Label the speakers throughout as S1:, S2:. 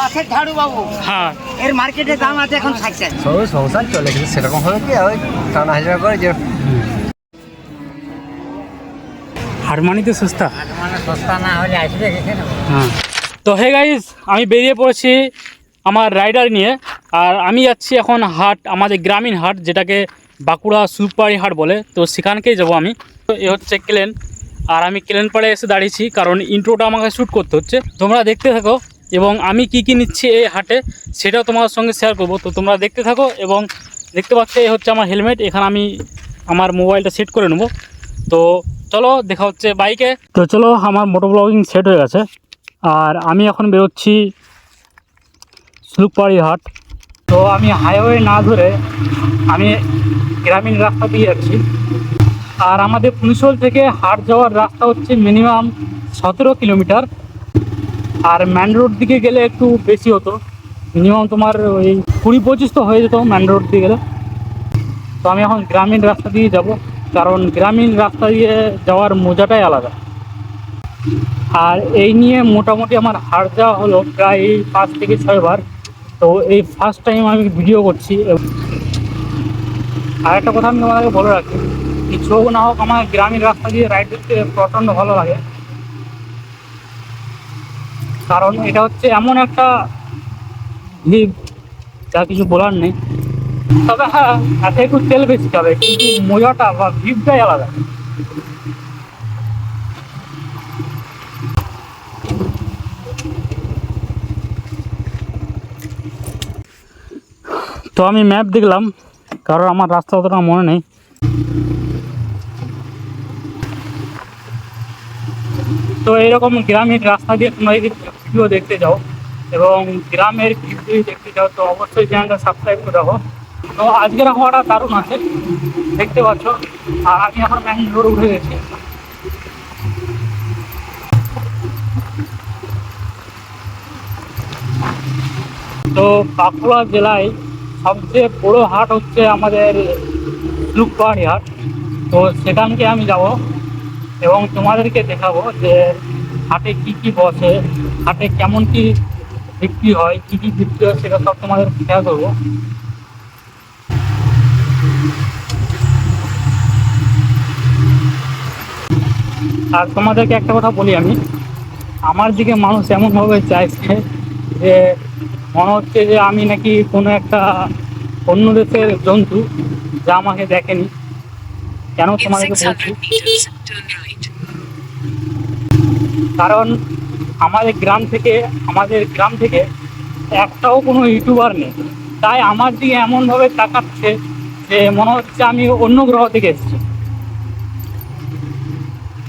S1: পাশের ঝাড়ু বাবু।
S2: হ্যাঁ।
S1: এর মার্কেটে দাম আছে এখন ষাট
S3: সব সংসার চলে কিন্তু সেরকম হবে কি? ওই টানা হাজার করে যে
S2: হারমানিতে সস্তা।
S1: মানে সস্তা না হলে আসবে
S2: হ্যাঁ। তো হে গাইজ আমি বেরিয়ে পড়েছি আমার রাইডার নিয়ে আর আমি যাচ্ছি এখন হাট আমাদের গ্রামীণ হাট যেটাকে বাঁকুড়া সুপারি হাট বলে। তো সেখানকেই যাব আমি। তো এ হচ্ছে ক্লেন। আর আমি ক্লেন পাড়ে এসে দাঁড়িয়েছি কারণ ইন্ট্রোটা আমাকে শ্যুট করতে হচ্ছে। তোমরা দেখতে থাকো। এবং আমি কি কি নিচ্ছি এই হাটে সেটাও তোমাদের সঙ্গে শেয়ার করব। তো তোমরা দেখতে থাকো এবং দেখতে পাচ্ছ এই হচ্ছে আমার হেলমেট এখানে আমি আমার মোবাইলটা সেট করে নেব। তো চলো, দেখা হচ্ছে বাইকে তো চলো, আমার মোটো ব্লগিং সেট হয়ে গেছে। আর আমি এখন বেরোচ্ছি স্লুকপাড়ি হাট। তো আমি হাইওয়ে না ধরে আমি গ্রামীণ রাস্তা দিয়ে যাচ্ছি। আর আমাদের পুলিশল থেকে হাট যাওয়ার রাস্তা হচ্ছে মিনিমাম সতেরো কিলোমিটার আর ম্যান রোড দিকে গেলে একটু বেশি হতো। মিনিমাম তোমার ওই কুড়ি পঁচিশ তো হয়ে যেত ম্যান রোড দিয়ে গেলে। তো আমি এখন গ্রামীণ রাস্তা দিয়ে যাব, কারণ গ্রামীণ রাস্তা দিয়ে যাওয়ার মজাটাই আলাদা। আর এই নিয়ে মোটামুটি আমার হার যাওয়া হলো প্রায় পাঁচ থেকে ছয়বার তো এই ফার্স্ট টাইম আমি ভিডিও করছি। আর একটা কথা আমি তোমাদেরকে বলে রাখি, কিছু হোক না হোক আমার গ্রামীণ রাস্তা দিয়ে রাইড করতে প্রচণ্ড ভালো লাগে। কারণ এটা হচ্ছে এমন একটা ভিড় যা কিছু বলার নেই। তবে হ্যাঁ এতে একটু তেল বেশি খাবে, কিন্তু মজাটা বা ভিড়টাই আলাদা। তো আমি ম্যাপ দেখলাম, কারণ আমার রাস্তা অতটা মনে নেই। তো এরকম গ্রামের রাস্তা দিয়ে তোমরা যদি ভিডিও দেখতে যাও। এবং গ্রামের যদি দেখতে যাও তো অবশ্যই চ্যানেলটা সাবস্ক্রাইব করে রাখো। তো আজকের আবহাওয়াটা দারুণ আছে, দেখতে পাচ্ছ। আর আমি এখন ম্যাঙ্গলোর উঠে গেছি। তো বাঁকুড়া জেলায় সবচেয়ে বড় হাট হচ্ছে আমাদের লুকপাহাড়ি হাট। তো সেখানকে আমি যাব। এবং তোমাদেরকে দেখাবো যে হাটে কি কি বসে, হাটে কেমন কি বিক্রি হয়, কি কি বিক্রি হয় সেটা সব তোমাদের শেয়ার করব। আর তোমাদেরকে একটা কথা বলি আমি, আমার দিকে মানুষ এমনভাবে চাইছে যে মনে হচ্ছে যে আমি নাকি কোনো একটা অন্য দেশের জন্তু যা আমাকে দেখেনি। কেন তোমাদেরকে বলছি?
S4: 600 meters, turn right.
S2: কারণ আমাদের গ্রাম থেকে আমাদের গ্রাম থেকে একটাও কোনো ইউটিউবার নেই। তাই আমার দিকে এমনভাবে তাকাচ্ছে যে মনে হচ্ছে আমি অন্য গ্রহ থেকে এসেছি।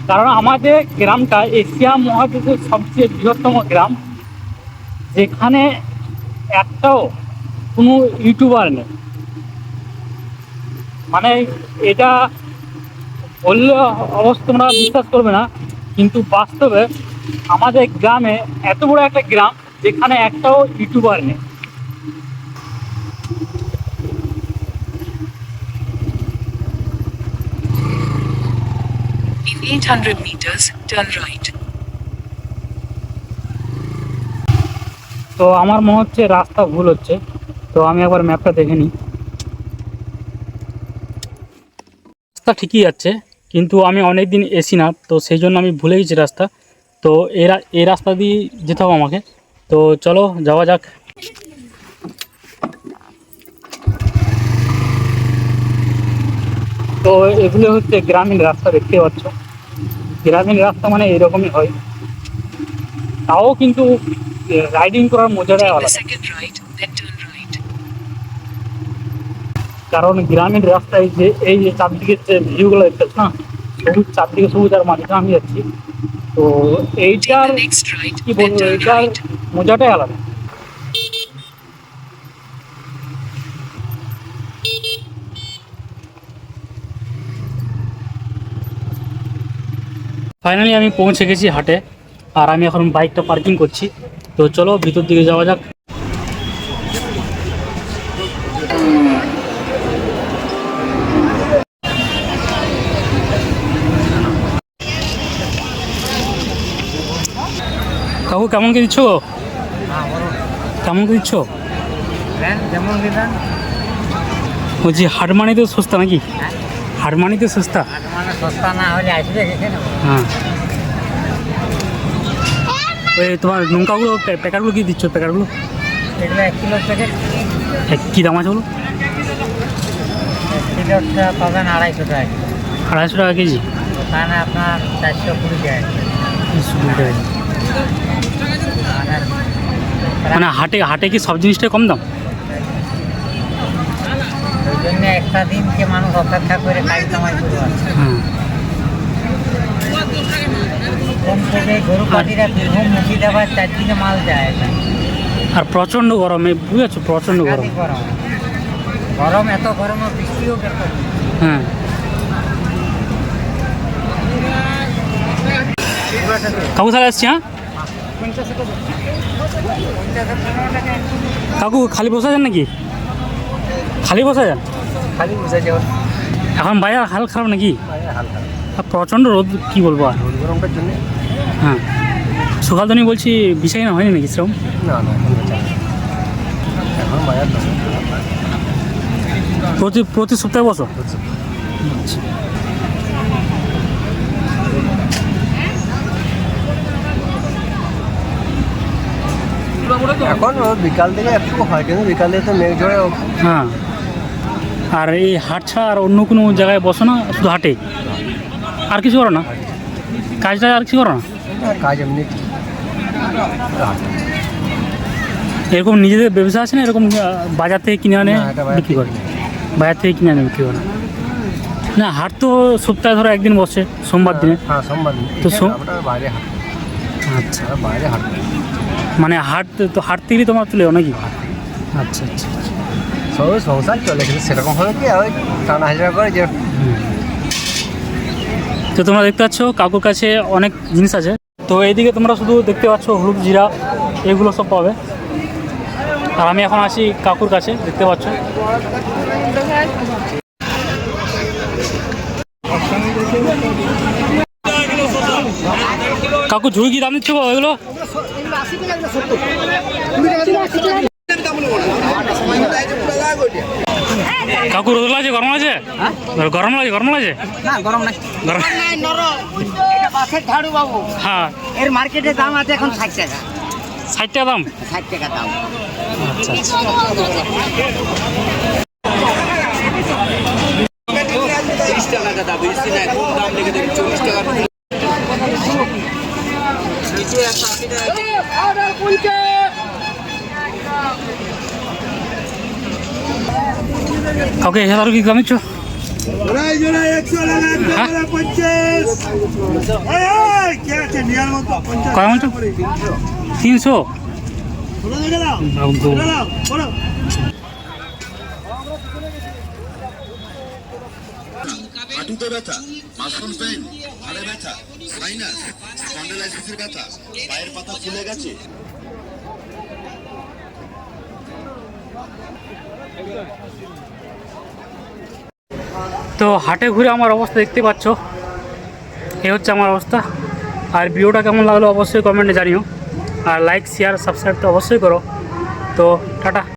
S2: কারণ আমাদের গ্রামটা এশিয়া মহাদেশের সবচেয়ে বৃহত্তম গ্রাম যেখানে একটাও কোনো ইউটিউবার নেই। মানে এটা বললে অবশ্য তোমরা বিশ্বাস করবে না কিন্তু বাস্তবে আমাদের গ্রামে এত বড় একটা গ্রাম যেখানে একটাও ইউটিউবার নেই।
S4: In 800 meters, turn right.
S2: তো আমার মনে হচ্ছে রাস্তা ভুল হচ্ছে তো আমি একবার ম্যাপটা দেখে নিই। রাস্তা ঠিকই যাচ্ছে। কিন্তু আমি অনেক দিন এসি না, তো সেই জন্য আমি ভুলে গেছি রাস্তা। তো এই রা- এই রাস্তা দিয়ে যেতে হবে আমাকে। তো চলো, যাওয়া যাক। তো এগুলো হচ্ছে গ্রামীণ রাস্তা, দেখতে পাচ্ছ। গ্রামীণ রাস্তা মানে এরকমই হয়। তাও কিন্তু রাইডিং করার মজাটাই আলাদা
S4: second right, then turn right.
S2: কারণ গ্রামীণ রাস্তায় যে এই যে চারদিকে যে ভিউগুলো দেখতেছ না সবুজ চারদিকে সবুজ আর মাঝখানে আমি যাচ্ছি। তো এইটার
S4: right,
S2: কি বলব এইটার মজাটাই আলাদা। ফাইনালি আমি পৌঁছে গেছি হাটে আর আমি এখন বাইকটা পার্কিং করছি। তো চলো ভিতর দিকে যাওয়া যাক। কাকু কেমন কি দিচ্ছ? কেমন করে দিচ্ছ?
S1: যেমন
S2: বলছি হাট মানে তো সস্তা নাকি? হাট মানে তো সস্তা।
S1: সস্তা না হলে আসবে
S2: হ্যাঁ। ওই তোমার নৌকাগুলো প্যা- প্যাকেটগুলো কি দিচ্ছ প্যাকেটগুলো
S1: এগুলো এক কিলো প্যাকেট।
S2: কী দাম আছে বলো?
S1: এক কিলোটা পাবেন আড়াইশো টাকা
S2: আড়াইশো টাকা কেজি?
S1: ওখানে আপনার চারশো কুড়ি টাকা। মানে
S2: হাটে হাটে কি সব জিনিসটাই কম দাম?
S1: একটা দিনকে মানুষ অপেক্ষা করে কাজ কামাই আছে
S2: হ্যাঁ। আর প্রচণ্ড গরমে বুঝেছ? প্রচণ্ড গরম।
S1: গরম। এত গরম বৃষ্টিও
S2: হ্যাঁ। কাকু তাহলে আসছি হ্যাঁ? কাকু খালি বসে যান নাকি? খালি বসে যান
S3: খালি বুঝে যাওয়ার
S2: এখন। বাজার হাল খারাপ নাকি? প্রচণ্ড রোদ কি বলব আর?
S3: গরমটার জন্য?
S2: হ্যাঁ। সকাল দিনই বলছি বিষয় না হয়নি নাকি সেরকম
S3: না
S2: প্রতি প্রতি সপ্তাহে বসো?
S3: এখন বিকাল থেকে একটু হয় কিন্তু বিকাল তো মেঘ ঝরে
S2: হ্যাঁ। আর এই হাট ছাড়া আর অন্য কোনো জায়গায় বসো না শুধু হাটে? আর কিছু করো না? কাজটা আর কিছু করো না?
S3: কাজ এমনি।
S2: এরকম নিজেদের ব্যবসা আছে না এরকম বাজার থেকে কিনে আনে বিক্রি করে? বাজার থেকে কিনে আনে বিক্রি করে? না হাট তো সপ্তাহে ধরো একদিন বসে সোমবার দিনে।
S3: হ্যাঁ সোমবার দিন।
S2: তো
S3: বাইরে হাট
S2: আচ্ছা।
S3: বাইরে হাট।
S2: মানে হাট তো হাট থেকেই তোমার তুলে নাকি? আচ্ছা আচ্ছা।
S3: সব সংসার চলে কিন্তু সেরকম হলো কি ওই টানা হাজার করে যে
S2: তো তোমরা দেখতে পাচ্ছ কাকুর কাছে অনেক জিনিস আছে। তো এইদিকে তোমরা শুধু দেখতে পাচ্ছ হলুদ জিরা এগুলো সব পাবে। আর আমি এখন আসি কাকুর কাছে দেখতে পাচ্ছ। কাকু ঝুড়ি কি দাম দিচ্ছ এগুলো? কাকু রোদ লাগছে গরম আছে গরম লাগে গরম লাগে
S1: না গরম নাই।
S2: গরম
S1: নাই নরম। এটা বাসের ঝাড়ু বাবু।
S2: হ্যাঁ।
S1: এর মার্কেটে দাম আছে এখন ষাট টাকা।
S2: ষাট টাকা দাম?
S1: ষাট টাকা দাম।
S2: আচ্ছা আচ্ছা। ওকে এছাড়া কি দাম দিচ্ছ
S5: জোড়ায় জোড়ায় একশো টাকা একশো
S2: হ্যাঁ?
S5: টাকা পঞ্চাশ। এই, এই, কে আছে? নিয়ার মতো পঞ্চাশ।
S2: কয় বলছো তিনশো?
S6: হাঁটুতে ব্যথা হাড়ে ব্যথা সাইনাস স্পন্ডেলাইসিসের ব্যথা, পায়ের পাতা ফুলে গেছে।
S2: তো হাটে ঘুরে আমার অবস্থা দেখতে পাচ্ছ। এ হচ্ছে আমার অবস্থা। আর ভিডিওটা কেমন লাগল অবশ্যই কমেন্টে জানিও। আর লাইক শেয়ার সাবস্ক্রাইব তো অবশ্যই করো। তো টাটা।